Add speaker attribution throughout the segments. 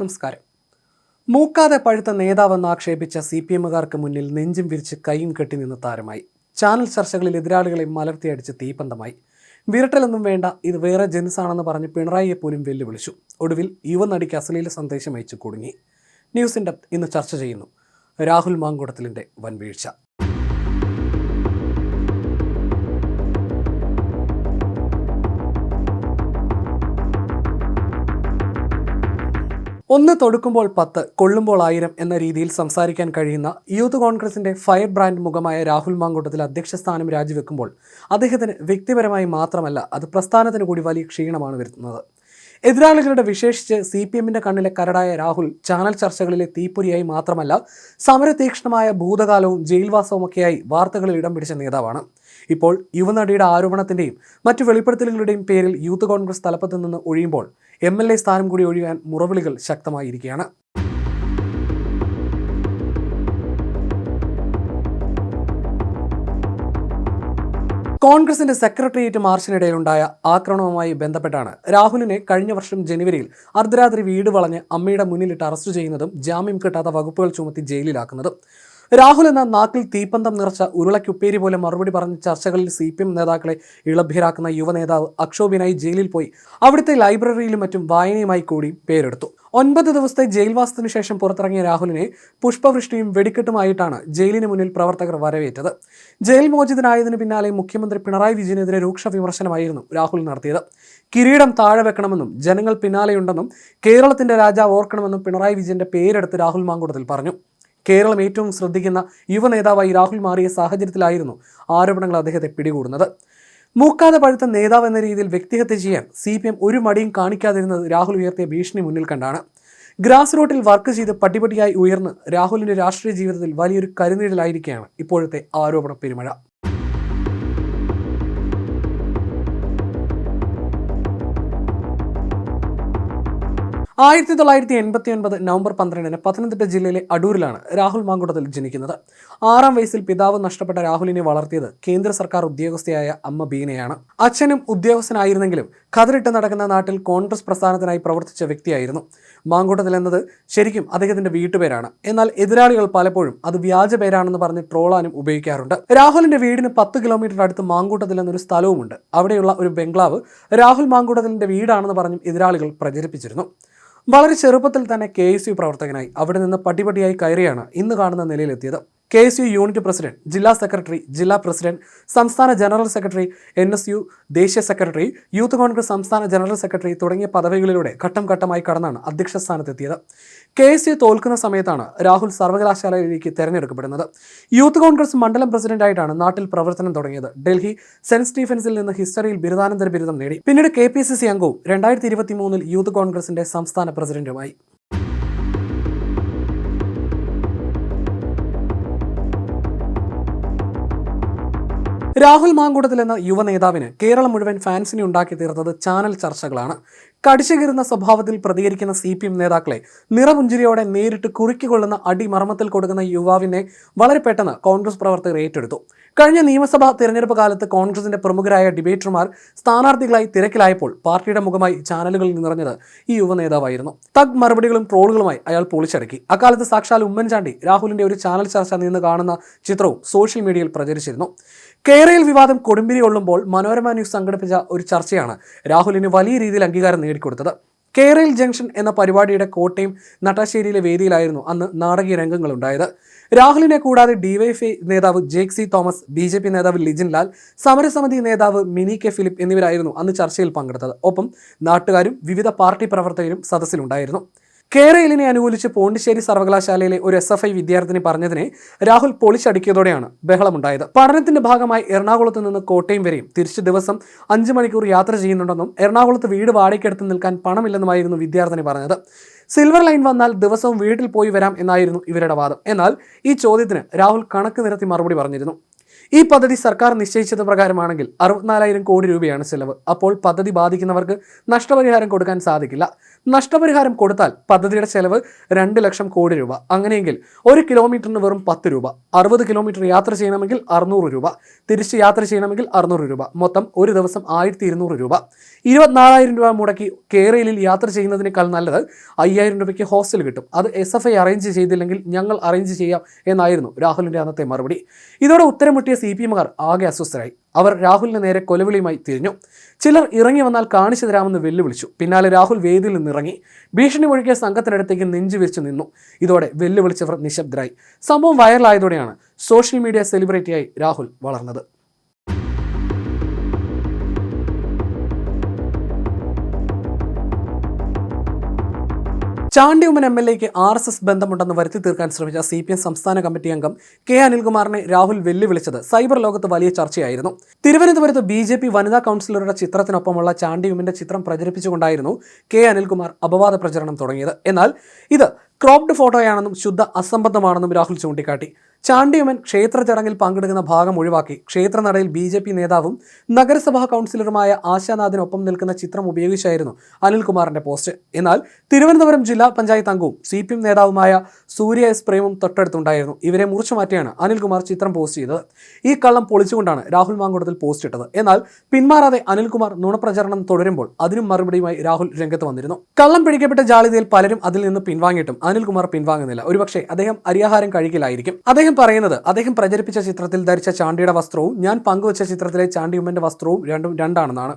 Speaker 1: നമസ്കാരം. മൂക്കാതെ പഴുത്ത നേതാവെന്ന് ആക്ഷേപിച്ച C P എമ്മുകാർക്ക് മുന്നിൽ നെഞ്ചും വിരിച്ച് കൈയും കെട്ടി നിന്ന് താരമായി. ചാനൽ ചർച്ചകളിൽ എതിരാളികളെ മലർത്തിയടിച്ച് തീപ്പന്തമായി. വിരട്ടലൊന്നും വേണ്ട ഇത് വേറെ ജനുസാണെന്ന് പറഞ്ഞ് പിണറായിയെ പോലും വെല്ലുവിളിച്ചു. ഒടുവിൽ യുവനടിക്ക് അശ്ലീല സന്ദേശം അയച്ചു കുടുങ്ങി. ന്യൂസിന്റെ ഇന്ന് ചർച്ച ചെയ്യുന്നു. രാഹുൽ മാങ്കുടത്തിലിന്റെ വൻവീഴ്ച. ഒന്ന് തൊടുക്കുമ്പോൾ പത്ത് കൊള്ളുമ്പോൾ ആയിരം എന്ന രീതിയിൽ സംസാരിക്കാൻ കഴിയുന്ന യൂത്ത് കോൺഗ്രസിന്റെ ഫയർ ബ്രാൻഡ് മുഖമായ രാഹുൽ മാങ്കൂട്ടത്തിൽ അധ്യക്ഷ സ്ഥാനം രാജിവെക്കുമ്പോൾ അദ്ദേഹത്തിന് വ്യക്തിപരമായി മാത്രമല്ല അത് പ്രസ്ഥാനത്തിന് കൂടി വലിയ ക്ഷീണമാണ് വരുത്തുന്നത്. എതിരാളികളുടെ വിശേഷിച്ച് സി പി എമ്മിന്റെ കണ്ണിലെ കരടായ രാഹുൽ ചാനൽ ചർച്ചകളിലെ തീപ്പൊരിയായി മാത്രമല്ല സമരതീക്ഷണമായ ഭൂതകാലവും ജയിൽവാസവുമൊക്കെയായി വാർത്തകളിൽ ഇടം പിടിച്ച നേതാവാണ്. ഇപ്പോൾ യുവനടിയുടെ ആരോപണത്തിന്റെയും മറ്റു വെളിപ്പെടുത്തലുകളുടെയും പേരിൽ യൂത്ത് കോൺഗ്രസ് തലപ്പത്ത് നിന്ന് ഒഴിയുമ്പോൾ എം എൽ എ സ്ഥാനം കൂടി ഒഴിയാൻ മുറവിളികൾ ശക്തമായിരിക്കുകയാണ്. കോൺഗ്രസിന്റെ സെക്രട്ടേറിയറ്റ് മാർച്ചിനിടയിലുണ്ടായ ആക്രമണവുമായി ബന്ധപ്പെട്ടാണ് രാഹുലിനെ കഴിഞ്ഞ വർഷം ജനുവരിയിൽ അർദ്ധരാത്രി വീട് വളഞ്ഞ് അമ്മയുടെ മുന്നിലിട്ട് അറസ്റ്റ് ചെയ്യുന്നതും ജാമ്യം കിട്ടാത്ത വകുപ്പുകൾ ചുമത്തി ജയിലിലാക്കുന്നതും. രാഹുൽ എന്ന നാക്കിൽ തീപ്പന്തം നിറച്ച ഉരുളക്കുപ്പേരി പോലെ മറുപടി പറഞ്ഞ ചർച്ചകളിൽ സി പി എം നേതാക്കളെ ഇളഭ്യരാക്കുന്ന യുവ നേതാവ് അക്ഷോഭിനായി ജയിലിൽ പോയി. അവിടുത്തെ ലൈബ്രറിയിലും മറ്റും വായനയുമായി കൂടി പേരെടുത്തു. ഒൻപത് ദിവസത്തെ ജയിൽവാസത്തിനു ശേഷം പുറത്തിറങ്ങിയ രാഹുലിനെ പുഷ്പവൃഷ്ടിയും വെടിക്കെട്ടുമായിട്ടാണ് ജയിലിന് മുന്നിൽ പ്രവർത്തകർ വരവേറ്റത്. ജയിൽ മോചിതനായതിനു പിന്നാലെ മുഖ്യമന്ത്രി പിണറായി വിജയനെതിരെ രൂക്ഷ വിമർശനമായിരുന്നു രാഹുൽ നടത്തിയത്. കിരീടം താഴെ വെക്കണമെന്നും ജനങ്ങൾ പിന്നാലെയുണ്ടെന്നും കേരളത്തിന്റെ രാജാവ് ഓർക്കണമെന്നും പിണറായി വിജയന്റെ പേരെടുത്ത് രാഹുൽ മാങ്കൂട്ടത്തിൽ പറഞ്ഞു. കേരളം ഏറ്റവും ശ്രദ്ധിക്കുന്ന യുവ നേതാവായി രാഹുൽ മാറിയ സാഹചര്യത്തിലായിരുന്നു ആരോപണങ്ങൾ അദ്ദേഹത്തെ പിടികൂടുന്നത്. മൂക്കാതെ പഴുത്ത നേതാവ് എന്ന രീതിയിൽ വ്യക്തിഹത്യ ചെയ്യാൻ സി പി എം ഒരു മടിയും കാണിക്കാതിരുന്നത് രാഹുൽ ഉയർത്തിയ ഭീഷണി മുന്നിൽ കണ്ടാണ്. ഗ്രാസ് റൂട്ടിൽ വർക്ക് ചെയ്ത് പട്ടിപട്ടിയായി ഉയർന്ന് രാഹുലിന്റെ രാഷ്ട്രീയ ജീവിതത്തിൽ വലിയൊരു കരുനീഴലായിരിക്കുകയാണ് ഇപ്പോഴത്തെ ആരോപണ പെരുമഴ. ആയിരത്തി തൊള്ളായിരത്തി എൺപത്തി ഒൻപത് നവംബർ പന്ത്രണ്ടിന് പത്തനംതിട്ട ജില്ലയിലെ അടൂരിലാണ് രാഹുൽ മാങ്കുടത്തിൽ ജനിക്കുന്നത്. ആറാം വയസ്സിൽ പിതാവ് നഷ്ടപ്പെട്ട രാഹുലിനെ വളർത്തിയത് കേന്ദ്ര സർക്കാർ ഉദ്യോഗസ്ഥയായ അമ്മ ബീനയാണ്. അച്ഛനും ഉദ്യോഗസ്ഥനായിരുന്നെങ്കിലും കതിരിട്ട് നടക്കുന്ന നാട്ടിൽ കോൺഗ്രസ് പ്രസ്ഥാനത്തിനായി പ്രവർത്തിച്ച വ്യക്തിയായിരുന്നു. മാങ്കൂട്ടത്തിൽ എന്നത് ശരിക്കും അദ്ദേഹത്തിന്റെ വീട്ടുപേരാണ്. എന്നാൽ എതിരാളികൾ പലപ്പോഴും അത് വ്യാജ പേരാണെന്ന് പറഞ്ഞ് ട്രോളാനും ഉപയോഗിക്കാറുണ്ട്. രാഹുലിന്റെ വീടിന് പത്ത് കിലോമീറ്റർ അടുത്ത് മാങ്കൂട്ടത്തിൽ എന്നൊരു സ്ഥലവുമുണ്ട്. അവിടെയുള്ള ഒരു ബംഗ്ലാവ് രാഹുൽ മാങ്കൂട്ടത്തിലിന്റെ വീടാണെന്ന് പറഞ്ഞും എതിരാളികൾ പ്രചരിപ്പിച്ചിരുന്നു. വളരെ ചെറുപ്പത്തിൽ തന്നെ കെ എസ് യു പ്രവർത്തകനായി അവിടെ നിന്ന് പടിപടിയായി കയറിയാണ് ഇന്ന് കാണുന്ന നിലയിലെത്തിയത്. K S U unit president ജില്ലാ സെക്രട്ടറി ജില്ലാ പ്രസിഡന്റ് സംസ്ഥാന general secretary N S U ദേശീയ സെക്രട്ടറി യൂത്ത് കോൺഗ്രസ് സംസ്ഥാന ജനറൽ സെക്രട്ടറി തുടങ്ങിയ പദവികളിലൂടെ ഘട്ടം ഘട്ടമായി കടന്നാണ് അധ്യക്ഷ സ്ഥാനത്തെത്തിയത്. കെ എസ് യു തോൽക്കുന്ന സമയത്താണ് രാഹുൽ സർവകലാശാലയിലേക്ക് തെരഞ്ഞെടുക്കപ്പെടുന്നത്. യൂത്ത് കോൺഗ്രസ് മണ്ഡലം പ്രസിഡന്റായിട്ടാണ് നാട്ടിൽ പ്രവർത്തനം തുടങ്ങിയത്. ഡൽഹി സെന്റ് സ്റ്റീഫൻസിൽ നിന്ന് ഹിസ്റ്ററിയിൽ ബിരുദാനന്തര ബിരുദം നേടി. പിന്നീട് കെ പി സി സി അംഗവും രണ്ടായിരത്തി ഇരുപത്തി മൂന്നിൽ യൂത്ത് കോൺഗ്രസിന്റെ സംസ്ഥാന പ്രസിഡന്റുമായി. രാഹുൽ മാങ്കൂട്ടത്തിൽ എന്ന യുവ നേതാവിന് കേരളം മുഴുവൻ ഫാൻസിനെ ഉണ്ടാക്കി തീർത്തത് ചാനൽ ചർച്ചകളാണ്. കടിച്ചുകീറുന്ന സ്വഭാവത്തിൽ പ്രതികരിക്കുന്ന സി പി എം നേതാക്കളെ നിറപുഞ്ചിരിയോടെ നേരിട്ട് കുറുക്കിക്കൊള്ളുന്ന അടിമർമ്മത്തിൽ കൊടുക്കുന്ന യുവാവിനെ വളരെ പെട്ടെന്ന് കോൺഗ്രസ് പ്രവർത്തകർ ഏറ്റെടുത്തു. കഴിഞ്ഞ നിയമസഭാ തിരഞ്ഞെടുപ്പ് കാലത്ത് കോൺഗ്രസിന്റെ പ്രമുഖരായ ഡിബേറ്റർമാർ സ്ഥാനാർത്ഥികളായി തിരക്കിലായപ്പോൾ പാർട്ടിയുടെ മുഖമായി ചാനലുകളിൽ നിറഞ്ഞത് ഈ യുവ നേതാവായിരുന്നു. തഗ് മറുപടികളും ട്രോളുകളുമായി അയാൾ പൊളിച്ചടക്കി. അക്കാലത്ത് സാക്ഷാൽ ഉമ്മൻചാണ്ടി രാഹുലിന്റെ ഒരു ചാനൽ ചർച്ച നിന്ന് കാണുന്ന ചിത്രവും സോഷ്യൽ മീഡിയയിൽ പ്രചരിച്ചിരുന്നു. കേരയിൽ വിവാദം കൊടുമ്പിരി കൊള്ളുമ്പോൾ മനോരമ ന്യൂസ് സംഘടിപ്പിച്ച ഒരു ചർച്ചയാണ് രാഹുലിന് വലിയ രീതിയിൽ അംഗീകാരം നേടിക്കൊടുത്തത്. കേരയിൽ ജംഗ്ഷൻ എന്ന പരിപാടിയുടെ കോട്ടയം നട്ടാശ്ശേരിയിലെ വേദിയിലായിരുന്നു അന്ന് നാടകീയ രംഗങ്ങളുണ്ടായത്. രാഹുലിനെ കൂടാതെ ഡിവൈഎഫ്ഐ നേതാവ് Jaick C Thomas B J P നേതാവ് ലിജിൻ ലാൽ സമരസമിതി നേതാവ് മിനി കെ ഫിലിപ്പ് എന്നിവരായിരുന്നു അന്ന് ചർച്ചയിൽ പങ്കെടുത്തത്. ഒപ്പം നാട്ടുകാരും വിവിധ പാർട്ടി പ്രവർത്തകരും സദസ്സിലുണ്ടായിരുന്നു. കേരളിനെ അനുകൂലിച്ച് പോണ്ടിശ്ശേരി സർവകലാശാലയിലെ ഒരു എസ് എഫ് ഐ വിദ്യാർത്ഥിനി പറഞ്ഞതിനെ രാഹുൽ പൊളിച്ചടുക്കിയതോടെയാണ് ബഹളമുണ്ടായത്. പഠനത്തിന്റെ ഭാഗമായി എറണാകുളത്ത് നിന്ന് കോട്ടയം വരെയും തിരിച്ചു ദിവസം അഞ്ചു മണിക്കൂർ യാത്ര ചെയ്യുന്നുണ്ടെന്നും എറണാകുളത്ത് വീട് വാടകയ്ക്കെടുത്ത് നിൽക്കാൻ പണമില്ലെന്നുമായിരുന്നു വിദ്യാർത്ഥിനി പറഞ്ഞത്. സിൽവർ ലൈൻ വന്നാൽ ദിവസവും വീട്ടിൽ പോയി വരാം എന്നായിരുന്നു ഇവരുടെ വാദം. എന്നാൽ ഈ ചോദ്യത്തിന് രാഹുൽ കണക്ക് നിരത്തി മറുപടി പറഞ്ഞിരുന്നു. ഈ പദ്ധതി സർക്കാർ നിശ്ചയിച്ചത് പ്രകാരമാണെങ്കിൽ അറുപത്തിനാലായിരം കോടി രൂപയാണ് ചെലവ്. അപ്പോൾ പദ്ധതി ബാധിക്കുന്നവർക്ക് നഷ്ടപരിഹാരം കൊടുക്കാൻ സാധിക്കില്ല. നഷ്ടപരിഹാരം കൊടുത്താൽ പദ്ധതിയുടെ ചെലവ് രണ്ട് ലക്ഷം കോടി രൂപ. അങ്ങനെയെങ്കിൽ ഒരു കിലോമീറ്ററിന് വെറും പത്ത് രൂപ. അറുപത് കിലോമീറ്റർ യാത്ര ചെയ്യണമെങ്കിൽ അറുന്നൂറ് രൂപ. തിരിച്ച് യാത്ര ചെയ്യണമെങ്കിൽ അറുന്നൂറ് രൂപ. മൊത്തം ഒരു ദിവസം ആയിരത്തി ഇരുന്നൂറ് രൂപ. ഇരുപത്തിനാലായിരം രൂപ മുടക്കി കേരളയിൽ യാത്ര ചെയ്യുന്നതിനേക്കാൾ നല്ലത് അയ്യായിരം രൂപയ്ക്ക് ഹോസ്റ്റൽ കിട്ടും. അത് എസ് അറേഞ്ച് ചെയ്തില്ലെങ്കിൽ ഞങ്ങൾ അറേഞ്ച് ചെയ്യാം എന്നായിരുന്നു രാഹുലിന്റെ അന്നത്തെ മറുപടി. ഇതോടെ ഉത്തരം മുട്ടിയ സി പി എമ്മുകാർ ആകെ അസ്വസ്ഥരായി. അവർ രാഹുലിന് നേരെ കൊലവിളിയുമായി തിരിഞ്ഞു. ചിലർ ഇറങ്ങി വന്നാൽ കാണിച്ചു തരാമെന്ന് വെല്ലുവിളിച്ചു. പിന്നാലെ രാഹുൽ വേദിയിൽ നിന്നിറങ്ങി. ഭീഷണി ഒഴുകിയ സംഘത്തിനടുത്തേക്ക് വിരിച്ചു നിന്നു. ഇതോടെ വെല്ലുവിളിച്ചവർ നിശബ്ദരായി. സംഭവം വൈറലായതോടെയാണ് സോഷ്യൽ മീഡിയ സെലിബ്രിറ്റിയായി രാഹുൽ വളർന്നത്. ചാണ്ടിയുമ്മൻ എം എൽ എക്ക് ആർ എസ് എസ് ബന്ധമുണ്ടെന്ന് വരുത്തി തീർക്കാൻ ശ്രമിച്ച സി പി എം സംസ്ഥാന കമ്മിറ്റി അംഗം കെ അനിൽകുമാറിനെ രാഹുൽ വെല്ലുവിളിച്ചത് സൈബർ ലോകത്ത് വലിയ ചർച്ചയായിരുന്നു. തിരുവനന്തപുരത്ത് ബി ജെ പി വനിതാ കൗൺസിലറുടെ ചിത്രത്തിനൊപ്പമുള്ള ചാണ്ടിയുമ്മന്റെ ചിത്രം പ്രചരിപ്പിച്ചുകൊണ്ടായിരുന്നു കെ അനിൽകുമാർ അപവാദ പ്രചരണം തുടങ്ങിയത്. എന്നാൽ ഇത് ക്രോപ്ഡ് ഫോട്ടോയാണെന്നും ശുദ്ധ അസംബന്ധമാണെന്നും രാഹുൽ ചൂണ്ടിക്കാട്ടി. ചാണ്ടിയമ്മൻ ക്ഷേത്ര ചടങ്ങിൽ പങ്കെടുക്കുന്ന ഭാഗം ഒഴിവാക്കി. ക്ഷേത്രനടയിൽ ബി ജെ പി നേതാവും നഗരസഭാ കൗൺസിലറുമായ ആശാനാഥിനൊപ്പം നിൽക്കുന്ന ചിത്രം ഉപയോഗിച്ചായിരുന്നു അനിൽകുമാറിന്റെ പോസ്റ്റ്. എന്നാൽ തിരുവനന്തപുരം ജില്ലാ പഞ്ചായത്ത് അംഗവും സി പി എം നേതാവുമായ സൂര്യ എസ് പ്രേമും തൊട്ടടുത്തുണ്ടായിരുന്നു. ഇവരെ മുറിച്ചു മാറ്റിയാണ് അനിൽകുമാർ ചിത്രം പോസ്റ്റ് ചെയ്തത്. ഈ കള്ളം പൊളിച്ചുകൊണ്ടാണ് രാഹുൽ മാങ്കുടത്തിൽ പോസ്റ്റ് ഇട്ടത്. എന്നാൽ പിന്മാറാതെ അനിൽകുമാർ നുണപ്രചരണം തുടരുമ്പോൾ അതിനും മറുപടിയുമായി രാഹുൽ രംഗത്ത് വന്നിരുന്നു. കള്ളം പിടിക്കപ്പെട്ട ജാളിതയിൽ പലരും അതിൽ നിന്ന് പിൻവാങ്ങിയിട്ടും അനിൽകുമാർ പിൻവാങ്ങുന്നില്ല. ഒരുപക്ഷെ അദ്ദേഹം അരിയാഹാരം കഴിക്കില്ലായിരിക്കും അദ്ദേഹം പറയുന്നത് അദ്ദേഹം പ്രചരിപ്പിച്ച ചിത്രത്തിൽ ധരിച്ച ചാണ്ടിയുടെ വസ്ത്രവും ഞാൻ പങ്കുവച്ച ചിത്രത്തിലെ ചാണ്ടിയുമ്മന്റെ വസ്ത്രവും രണ്ടും രണ്ടാണെന്നാണ്.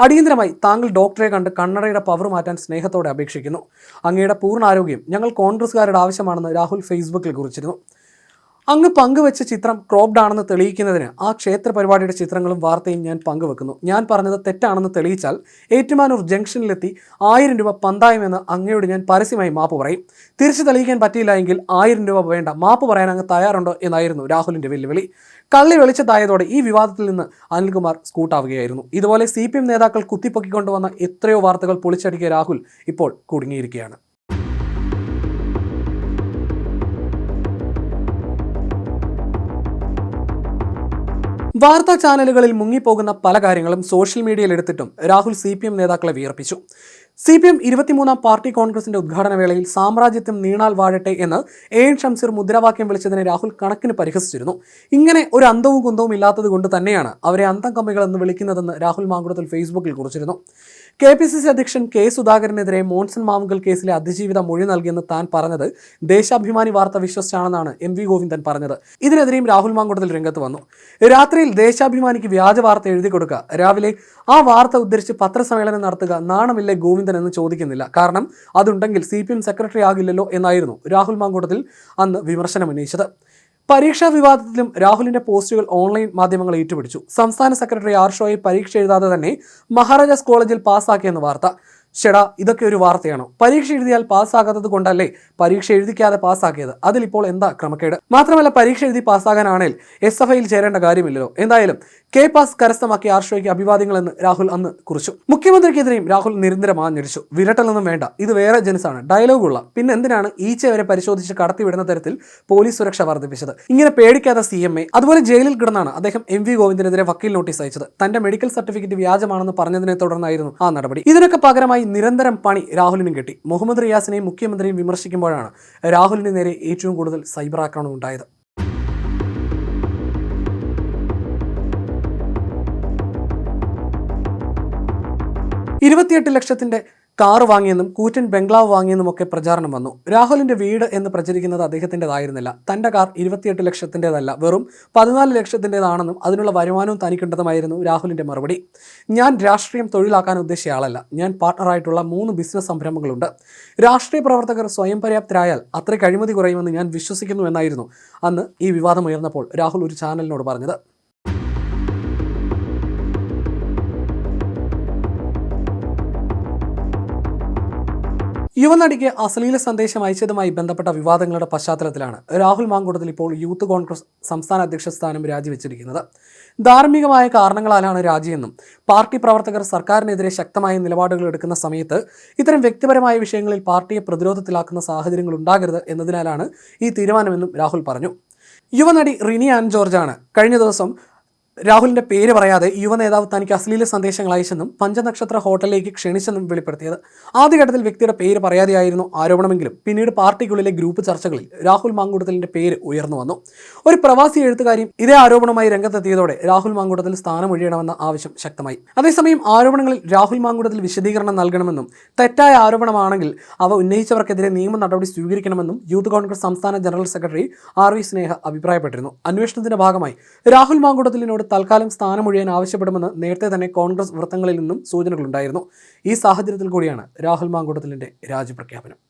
Speaker 1: അടിയന്തരമായി താങ്കൾ ഡോക്ടറെ കണ്ട് കണ്ണടയുടെ പവർ മാറ്റാൻ സ്നേഹത്തോടെ അപേക്ഷിക്കുന്നു. അങ്ങയുടെ പൂർണ ആരോഗ്യം ഞങ്ങൾ കോൺഗ്രസ്സുകാരുടെ ആവശ്യമാണെന്ന് രാഹുൽ ഫേസ്ബുക്കിൽ കുറിച്ചിരുന്നു. അങ്ങ് പങ്കുവെച്ച ചിത്രം ക്രോപ്ഡ് ആണെന്ന് തെളിയിക്കുന്നതിന് ആ ക്ഷേത്ര പരിപാടിയുടെ ചിത്രങ്ങളും വാർത്തയും ഞാൻ പങ്കുവെക്കുന്നു. ഞാൻ പറഞ്ഞത് തെറ്റാണെന്ന് തെളിയിച്ചാൽ ഏറ്റുമാനൂർ ജംഗ്ഷനിലെത്തി ആയിരം രൂപ പന്തായമെന്ന് അങ്ങയോട് ഞാൻ പരസ്യമായി മാപ്പ് പറയും. തിരിച്ചു തെളിയിക്കാൻ പറ്റിയില്ല എങ്കിൽ ആയിരം രൂപ വേണ്ട. മാപ്പ് പറയാൻ അങ്ങ് തയ്യാറുണ്ടോ എന്നായിരുന്നു രാഹുലിന്റെ വെല്ലുവിളി. കള്ളി വെളിച്ചത്തായതോടെ ഈ വിവാദത്തിൽ നിന്ന് അനിൽകുമാർ സ്കൂട്ടാവുകയായിരുന്നു. ഇതുപോലെ സി പി എം നേതാക്കൾ കുത്തിപ്പൊക്കിക്കൊണ്ടുവന്ന എത്രയോ വാർത്തകൾ പൊളിച്ചടുക്കിയ രാഹുൽ ഇപ്പോൾ കുടുങ്ങിയിരിക്കുകയാണ്. വാർത്താ ചാനലുകളിൽ മുങ്ങിപ്പോകുന്ന പല കാര്യങ്ങളും സോഷ്യൽ മീഡിയയിൽ എടുത്തിട്ടും രാഹുൽ സി പി എം നേതാക്കളെ വിയർപ്പിച്ചു. സി പി എം ഇരുപത്തിമൂന്നാം പാർട്ടി കോൺഗ്രസിന്റെ ഉദ്ഘാടന വേളയിൽ സാമ്രാജ്യത്വം നീണാൽ വാഴട്ടെ എന്ന് എ എൻ ഷംസീർ മുദ്രാവാക്യം വിളിച്ചതിനെ രാഹുൽ കണക്കിന് പരിഹസിച്ചിരുന്നു. ഇങ്ങനെ ഒരു അന്തവും കുന്തവും ഇല്ലാത്തത് കൊണ്ട് തന്നെയാണ് അവരെ അന്തം കമ്മികൾ എന്ന് വിളിക്കുന്നതെന്ന് രാഹുൽ മാങ്കുടത്തിൽ ഫേസ്ബുക്കിൽ കുറിച്ചിരുന്നു. കെ പി സി സി അധ്യക്ഷൻ കെ സുധാകരനെതിരെ മോൺസൺ മാമുങ്കൽ കേസിലെ അതിജീവിത മൊഴി നൽകിയെന്ന് താൻ പറഞ്ഞത് ദേശാഭിമാനി വാർത്ത വിശ്വസിച്ചാണെന്നാണ് എം വി ഗോവിന്ദൻ പറഞ്ഞത്. ഇതിനെതിരെയും രാഹുൽ മാങ്കുടത്തിൽ രംഗത്ത് വന്നു. രാത്രിയിൽ ദേശാഭിമാനിക്ക് വ്യാജ വാർത്ത എഴുതി കൊടുക്കുക. രാവിലെ ആ വാർത്ത ഉദ്ധരിച്ച് പത്രസമ്മേളനം നടത്തുക നാണമില്ലേ ഗോവിന്ദൻ എന്ന് ചോദിക്കുന്നില്ല. കാരണം അതുണ്ടെങ്കിൽ സി പി എം സെക്രട്ടറി ആകില്ലല്ലോ എന്നായിരുന്നു രാഹുൽ മാങ്കൂട്ടത്തിൽ അന്ന് വിമർശനം ഉന്നയിച്ചത് പരീക്ഷാ വിവാദത്തിലും രാഹുലിന്റെ പോസ്റ്റുകൾ ഓൺലൈൻ മാധ്യമങ്ങൾ ഏറ്റുപിടിച്ചു. സംസ്ഥാന സെക്രട്ടറി ആർഷോയെ പരീക്ഷ എഴുതാതെ തന്നെ മഹാരാജാസ് കോളേജിൽ പാസ്സാക്കിയെന്ന് വാർത്ത. ഷെടാ ഇതൊക്കെ ഒരു വാർത്തയാണോ. പരീക്ഷ എഴുതിയാൽ പാസ്സാകാത്തത് കൊണ്ടല്ലേ പരീക്ഷ എഴുതിക്കാതെ പാസ്സാക്കിയത്? അതിലിപ്പോൾ എന്താ ക്രമക്കേട്? മാത്രമല്ല പരീക്ഷ എഴുതി പാസ്സാകാനാണെങ്കിൽ എസ് എഫ് ഐയിൽ ചേരേണ്ട കാര്യമില്ലല്ലോ. എന്തായാലും കെ പാസ് കരസ്ഥമാക്കിയ ആർഷോയ്ക്ക് അഭിവാദ്യങ്ങളെന്ന് രാഹുൽ അന്ന് കുറിച്ചു. മുഖ്യമന്ത്രിക്കെതിരെയും രാഹുൽ നിരന്തരം ആഞ്ഞടിച്ചു വിരട്ടലൊന്നും വേണ്ട. ഇത് വേറെ ജനസാണ്. ഡയലോഗുള്ള പിന്നെ എന്തിനാണ് ഈച്ച വരെ പരിശോധിച്ച് കടത്തിവിടുന്ന തരത്തിൽ പോലീസ് സുരക്ഷ വർദ്ധിപ്പിച്ചത്? ഇങ്ങനെ പേടിക്കാത്ത സി എം എ അതുപോലെ ജയിലിൽ കിടന്നാണ് അദ്ദേഹം എം വി ഗോവിന്ദനെതിരെ വക്കീൽ നോട്ടീസ് അയച്ചത്. തന്റെ മെഡിക്കൽ സർട്ടിഫിക്കറ്റ് വ്യാജമാണെന്ന് പറഞ്ഞതിനെ തുടർന്നായിരുന്നു ആ നടപടി. ഇതിനൊക്കെ പകരമായി നിരന്തരം പണി രാഹുലിനും കിട്ടി. മുഹമ്മദ് റിയാസിനെയും മുഖ്യമന്ത്രിയും വിമർശിക്കുമ്പോഴാണ് രാഹുലിന് നേരെ ഏറ്റവും കൂടുതൽ സൈബർ ആക്രമണം ഉണ്ടായത്. ഇരുപത്തിയെട്ട് ലക്ഷത്തിന്റെ കാറ് വാങ്ങിയെന്നും കൂറ്റൻ ബംഗ്ലാവ് വാങ്ങിയെന്നും ഒക്കെ പ്രചാരണം വന്നു. രാഹുലിന്റെ വീട് എന്ന് പ്രചരിക്കുന്നത് അദ്ദേഹത്തിന്റെതായിരുന്നില്ല തന്റെ കാർ ഇരുപത്തിയെട്ട് ലക്ഷത്തിന്റെതല്ല വെറും പതിനാല് ലക്ഷത്തിന്റെതാണെന്നും അതിനുള്ള വരുമാനവും തനിക്കുണ്ടെന്നുമായിരുന്നു രാഹുലിന്റെ മറുപടി. ഞാൻ രാഷ്ട്രീയം തൊഴിലാക്കാൻ ഉദ്ദേശിച്ച ആളല്ല. ഞാൻ പാർട്ണറായിട്ടുള്ള മൂന്ന് ബിസിനസ് സംരംഭങ്ങളുണ്ട്. രാഷ്ട്രീയ പ്രവർത്തകർ സ്വയം പര്യാപ്തരായാൽ അത്ര കഴിമതി കുറയുമെന്ന് ഞാൻ വിശ്വസിക്കുന്നു എന്നായിരുന്നു അന്ന് ഈ വിവാദം ഉയർന്നപ്പോൾ രാഹുൽ ഒരു ചാനലിനോട് പറഞ്ഞത്. യുവനടിക്ക് അശ്ലീല സന്ദേശം അയച്ചതുമായി ബന്ധപ്പെട്ട വിവാദങ്ങളുടെ പശ്ചാത്തലത്തിലാണ് രാഹുൽ മാങ്കൂട്ടത്തിൽ ഇപ്പോൾ യൂത്ത് കോൺഗ്രസ് സംസ്ഥാന അധ്യക്ഷ സ്ഥാനം രാജിവെച്ചിരിക്കുന്നത്. ധാർമ്മികമായ കാരണങ്ങളാലാണ് രാജിയെന്നും പാർട്ടി പ്രവർത്തകർ സർക്കാരിനെതിരെ ശക്തമായ നിലപാടുകൾ എടുക്കുന്ന സമയത്ത് ഇത്തരം വ്യക്തിപരമായ വിഷയങ്ങളിൽ പാർട്ടിയെ പ്രതിരോധത്തിലാക്കുന്ന സാഹചര്യങ്ങൾ ഉണ്ടാകരുത് എന്നതിനാലാണ് ഈ തീരുമാനമെന്നും രാഹുൽ പറഞ്ഞു. യുവനടി റിനി ആൻഡ് ജോർജാണ്. കഴിഞ്ഞ ദിവസം രാഹുലിന്റെ പേര് പറയാതെ യുവ നേതാവ് തനിക്ക് അശ്ലീല സന്ദേശങ്ങൾ അയച്ചെന്നും പഞ്ചനക്ഷത്ര ഹോട്ടലിലേക്ക് ക്ഷണിച്ചെന്നും വെളിപ്പെടുത്തിയത്. ആദ്യഘട്ടത്തിൽ വ്യക്തിയുടെ പേര് പറയാതെയായിരുന്നു ആരോപണമെങ്കിലും പിന്നീട് പാർട്ടിക്കുള്ളിലെ ഗ്രൂപ്പ് ചർച്ചകളിൽ രാഹുൽ മാങ്കൂട്ടത്തിലിന്റെ പേര് ഉയർന്നു വന്നു. ഒരു പ്രവാസി എഴുത്തുകാരിയും ഇതേ ആരോപണമായി രംഗത്തെത്തിയതോടെ രാഹുൽ മാങ്കൂട്ടത്തിൽ സ്ഥാനമൊഴിയണമെന്ന ആവശ്യം ശക്തമായി. അതേസമയം ആരോപണങ്ങളിൽ രാഹുൽ മാങ്കൂട്ടത്തിൽ വിശദീകരണം നൽകണമെന്നും തെറ്റായ ആരോപണമാണെങ്കിൽ അവ ഉന്നയിച്ചവർക്കെതിരെ നിയമ നടപടി സ്വീകരിക്കണമെന്നും യൂത്ത് കോൺഗ്രസ് സംസ്ഥാന general secretary R V Sneha അഭിപ്രായപ്പെട്ടിരുന്നു. അന്വേഷണത്തിന്റെ ഭാഗമായി രാഹുൽ മാങ്കൂട്ടത്തിലിനോട് തൽക്കാലം സ്ഥാനമൊഴിയാൻ ആവശ്യപ്പെടുമെന്ന് നേരത്തെ തന്നെ കോൺഗ്രസ് വൃത്തങ്ങളിൽ നിന്നും സൂചനകളുണ്ടായിരുന്നു. ഈ സാഹചര്യത്തിൽ കൂടിയാണ് രാഹുൽ മാങ്കൂട്ടത്തിലിന്റെ രാജിപ്രഖ്യാപനം